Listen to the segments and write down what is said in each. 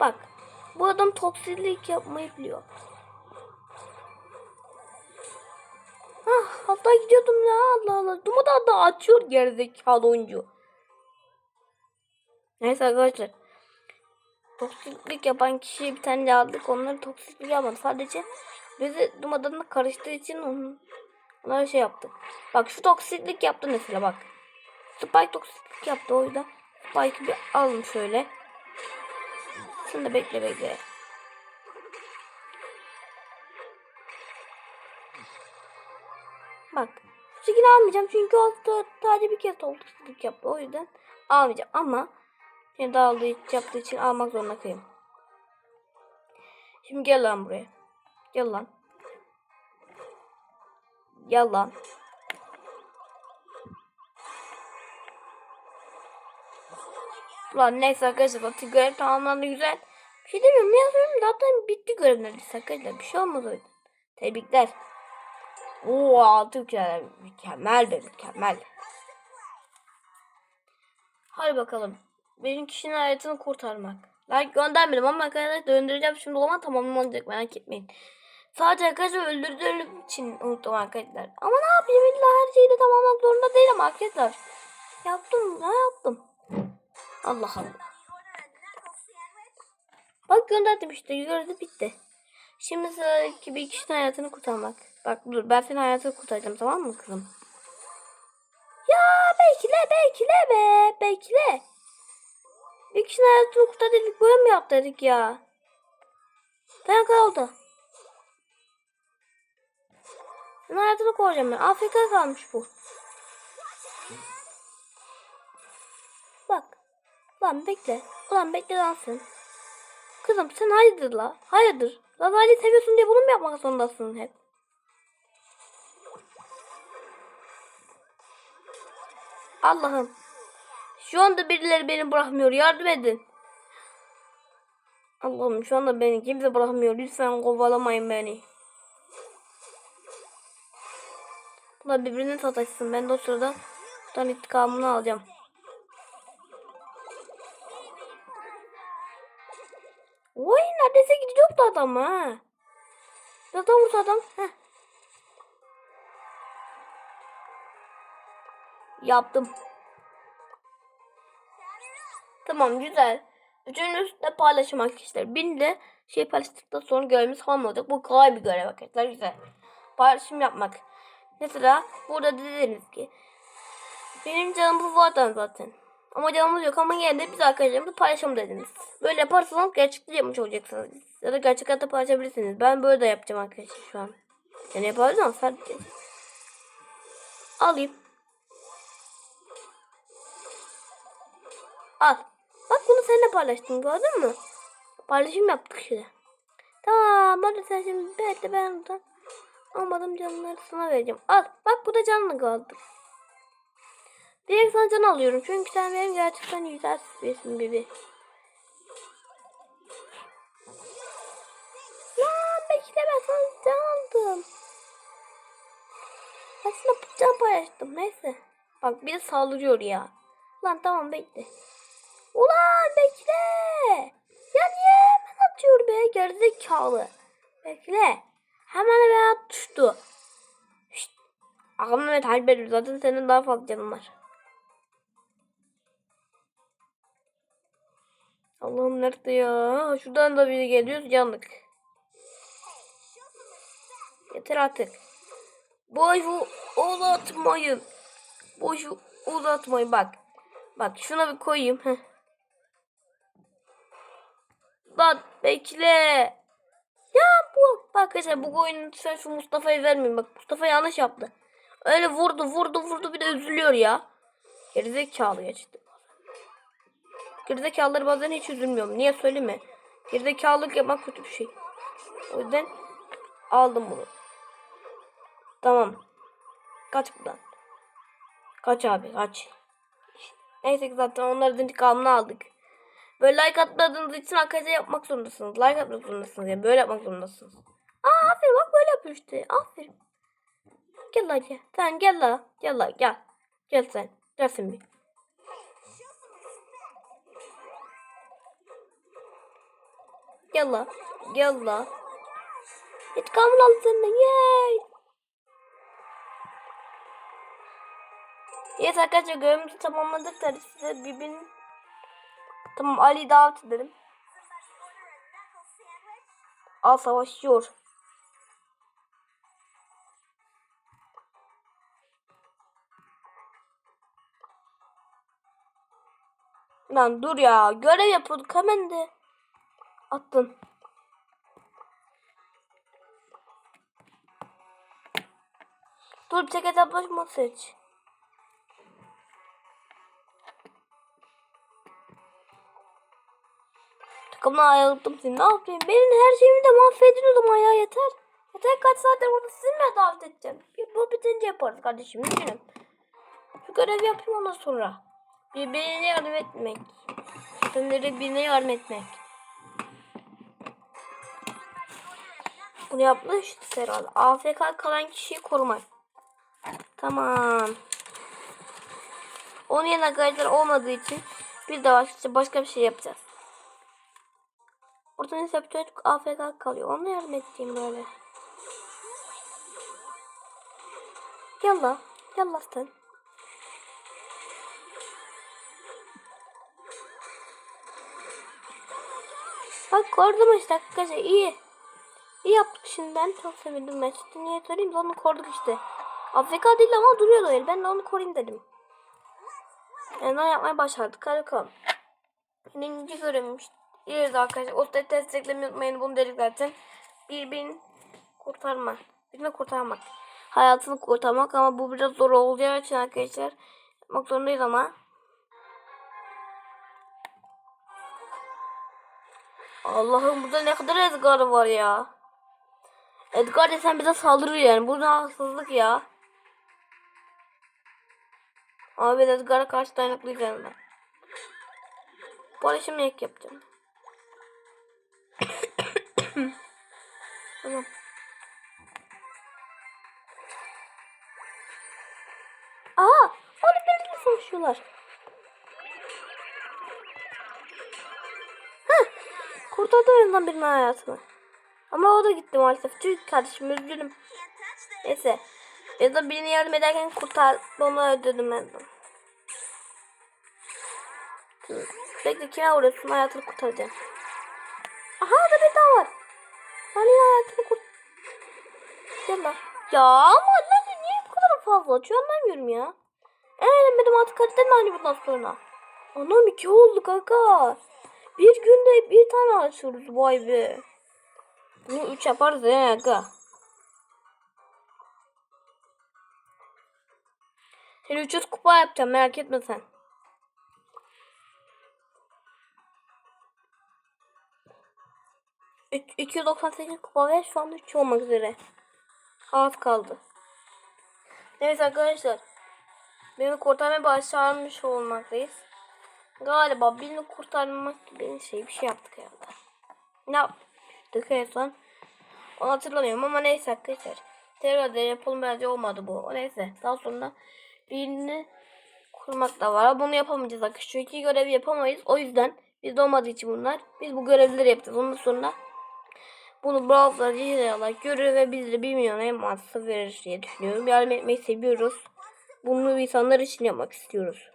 Bak. Bu adam toksiklik yapmayı biliyor. Ah hatta gidiyordum ya Allah Allah. Dumu da da açıyor gerizekalı oyuncu. Neyse arkadaşlar. Toksiklik yapan kişiye bir tane aldık. Onları toksiklik yapmadı. Sadece bizi dumadanla karıştığı için onun onlara şey yaptık. Bak şu toksiklik yaptı mesela bak. Spike toksiklik yaptı o yüzden. Spike'ı bir alın şöyle. De bekle bekle. Bak. Şu şekilde almayacağım çünkü o sadece bir kez toksiklik yaptı. O yüzden almayacağım ama Yine dağıldığı yaptığı için almak zorunda kıyım. Şimdi gel lan buraya. Gel lan. Gel. Lan neyse arkadaşlar zaten görev tamamlandı güzel. Bir şey demiyorum ya zaten bitti görev neredeyse arkadaşlar. Bir şey olmaz yüzden. Tebrikler. Oo altı ülkeler mükemmel de mükemmel. Hadi bakalım. Benim kişinin hayatını kurtarmak. Like göndermedim ama arkadaşlar döndüreceğim şimdi o zaman tamamlanacak merak etmeyin. Sadece arkadaşlar öldürdüğüm için unuttum arkadaşlar. Ama ne yapayım illa her şeyi de tamamlamak zorunda değilim arkadaşlar. Yaptım ne yaptım. Allah Allah. Bak gönderdim işte gördü bitti. Şimdi sıradaki bir kişinin hayatını kurtarmak. Bak dur ben senin hayatını kurtaracağım tamam mı kızım? Ya bekle bekle be bekle. Bir kişinin hayatını kurtar dedik böyle mi yap dedik ya? Ben kaldı. Senin hayatını koruyacağım ben. Afrika kalmış bu. Bak. Lan bekle. Ulan bekle lan sen. Kızım sen hayırdır la? Hayırdır? Lazali seviyorsun diye bunu mu yapmak zorundasın hep? Allah'ım. Şu anda birileri beni bırakmıyor. Yardım edin. Allah'ım şu anda beni kimse bırakmıyor. Lütfen kovalamayın beni. Bunlar birbirine sataşsın. Ben de o sırada buradan intikamını alacağım. Oy neredeyse gidiyordu adam ha. Zaten vursa adam. Heh. Yaptım. Tamam güzel. Üçünüz de paylaşım arkadaşlar. Bin de şey paylaştıktan sonra görevimiz olacak. Bu kolay bir görev arkadaşlar. Güzel. Paylaşım yapmak. Mesela burada dediniz ki benim canım bu zaten zaten. Ama canımız yok ama yine de biz arkadaşlarımızla paylaşalım dediniz. Böyle yaparsanız gerçekten yapmış olacaksınız. Ya da gerçek hayatta paylaşabilirsiniz. Ben böyle de yapacağım arkadaşlar şu an. Yani yapabilirsem sadece. Alayım. Al. Bak bunu seninle paylaştım gördün mü? Paylaşım yaptık şimdi. Tamam hadi sen şimdi bekle ben buradan almadım canları sana vereceğim. Al bak bu da canlı kaldı. Direkt sana can alıyorum çünkü sen benim gerçekten güzel birisin bebi. Lan bekle ben sana can aldım. Aslında can paylaştım neyse. Bak bir de saldırıyor ya. Lan tamam bekle. Ulan bekle. Ya niye hemen atıyor be gerizekalı. Bekle. Hemen hemen düştü. Şşt. Ağam Mehmet Halber zaten senin daha fazla canın var. Allah'ım nerede ya? Şuradan da biri geliyor yandık. Yeter artık. Boşu uzatmayın. Boşu uzatmayın bak. Bak şuna bir koyayım. Heh. Lan bekle. Ya bu bak arkadaşlar bu oyunu lütfen şu Mustafa'yı vermeyin. Bak Mustafa yanlış yaptı. Öyle vurdu vurdu vurdu bir de üzülüyor ya. Gerizekalı geçti. Gerizekalıları bazen hiç üzülmüyorum. Niye söyleme. Gerizekalılık yapmak kötü bir şey. O yüzden aldım bunu. Tamam. Kaç buradan. Kaç abi kaç. Neyse ki zaten onların intikamını aldık. Böyle like atmadığınız için arkadaşlar yapmak zorundasınız. Like atmak zorundasınız. Yani böyle yapmak zorundasınız. Aa aferin bak böyle yapıyor işte. Aferin. Gel la gel. Sen gel la. Gel la gel. Gel sen. Gel sen bir. Gel la. Gel la. İntikamını aldı senden. Yay. Evet arkadaşlar görevimizi tamamladık da size birbirini Tamam Ali davet edelim. Al savaşıyor. Lan dur ya. Görev yapıyorduk hemen de. Attın. Dur tek hesaplaşma seç. Takımdan ayrıldım seni. Ne yapayım? Benim her şeyimi de mahvedin o zaman ya yeter. Yeter kaç saattir burada sizi mi davet edeceğim? Bu bitince yaparız kardeşim. Üzgünüm. Şu görevi yapayım ondan sonra. Birbirine yardım etmek. Sınırı birine yardım etmek. Bunu yapmış herhalde. AFK kalan kişiyi korumak. Tamam. Onun yerine arkadaşlar olmadığı için bir de başka, başka bir şey yapacağız. Burada ne yapacağız? AFK kalıyor. Onu yardım ettiğim böyle. Gel la. Gel la sen. Bak korudum işte arkadaşlar iyi. İyi yaptık şimdiden. Çok sevindim ben. Niye söyleyeyim onu koruduk işte. Afrika değil ama duruyordu öyle. Ben de onu koruyayım dedim. Yani yapmaya başardık. Hadi bakalım. Birinci görevmiş. İleride arkadaşlar. O da desteklemeyi unutmayın. Bunu dedik zaten. Birbirini kurtarma. Birini kurtarmak. Hayatını kurtarmak ama bu biraz zor olacağı için arkadaşlar. Yapmak zorundayız ama. Allah'ım burada ne kadar Edgar var ya. Edgar desen bize saldırır yani. Bu ne haksızlık ya. Abi Edgar'a karşı dayanıklıyım ben. Barışımı ek yapacağım. tamam. Aa, onu benimle savaşıyorlar. Kurtardı azından birinin hayatını. Ama o da gitti maalesef. Çünkü kardeşim üzgünüm. Neyse. Ya da birini yardım ederken kurtardı. Onu öldürdüm ben. Bekle kime vuruyorsun? Hayatını kurtaracağım. Aha da bir daha var. Yine hayatını kurt... Gel lan. Ya ama ne niye bu kadar fazla açıyor anlamıyorum ya. Eee benim artık kaliten aynı bundan sonra. Anam iki oldu kaka. Bir günde bir tane açıyoruz vay be. Bunu üç yaparız ya aga. Seni 300 kupa yapacağım merak etme sen. Üç, 298 kupa ve şu anda 3 olmak üzere. Az kaldı. Evet arkadaşlar. Beni kurtarmaya başarmış olmaktayız. Galiba birini kurtarmak gibi şey bir şey yaptık herhalde. Ne yaptık en son? Onu hatırlamıyorum ama neyse arkadaşlar. Tekrar da yapalım bence olmadı bu. O neyse. Daha sonra birini kurmak da var. Bunu yapamayacağız arkadaşlar. Şu görevi yapamayız. O yüzden biz olmadığı için bunlar. Biz bu görevleri yapacağız. Ondan sonra bunu browser inşallah görür ve bizlere 1 milyon elması verir diye düşünüyorum. Yardım etmeyi seviyoruz. Bunu insanlar için yapmak istiyoruz.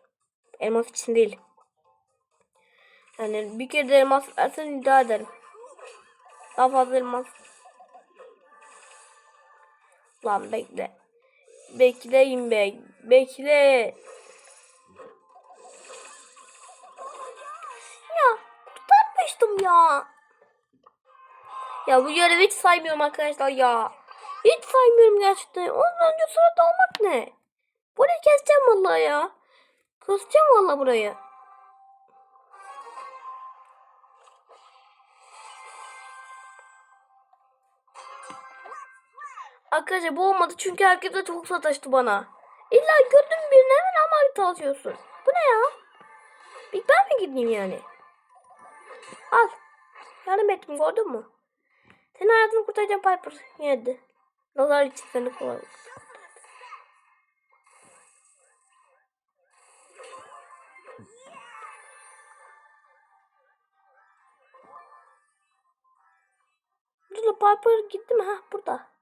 Elmas için değil. Yani bir kere de elmas versen iddia ederim. Daha fazla elmas. Lan bekle. Bekleyin be. Bekle. Ya kurtarmıştım ya. Ya bu görevi hiç saymıyorum arkadaşlar ya. Hiç saymıyorum gerçekten. Ondan önce sırada olmak ne? Burayı keseceğim vallahi ya. Keseceğim vallahi burayı. Arkadaşlar bu olmadı çünkü herkes de çok sataştı bana. İlla gördüm birini hemen ama harita alıyorsun. Bu ne ya? Bir ben mi gideyim yani? Al. Yardım ettim gördün mü? Senin hayatını kurtaracağım Piper. Yedi. Nazar için seni kullandım. Piper gitti mi? Ha burada.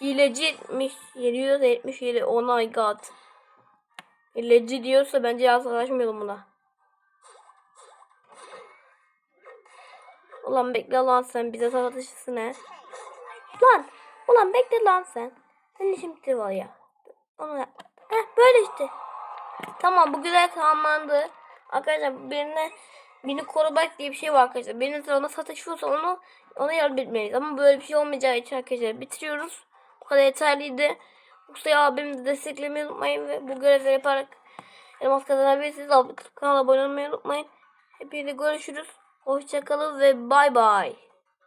Hileci etmiş. 770 hile. Oh my god. Hileci diyorsa bence yaklaşmayalım buna. Ulan bekle lan sen bize savaşırsın he. Lan. Ulan bekle lan sen. Senin bitti var ya. Onu yap. Heh böyle işte. Tamam bu güzel tamamlandı. Arkadaşlar birine birini korumak diye bir şey var arkadaşlar. Birinin sırasında sataşıyorsa onu ona yardım etmeliyiz. Ama böyle bir şey olmayacağı için arkadaşlar bitiriyoruz. Kadar yeterliydi. Yoksa abimi de desteklemeyi unutmayın ve bu görevleri yaparak elmas kazanabilirsiniz. Kanala abone olmayı unutmayın. Hepinize görüşürüz. Hoşçakalın ve bay bay.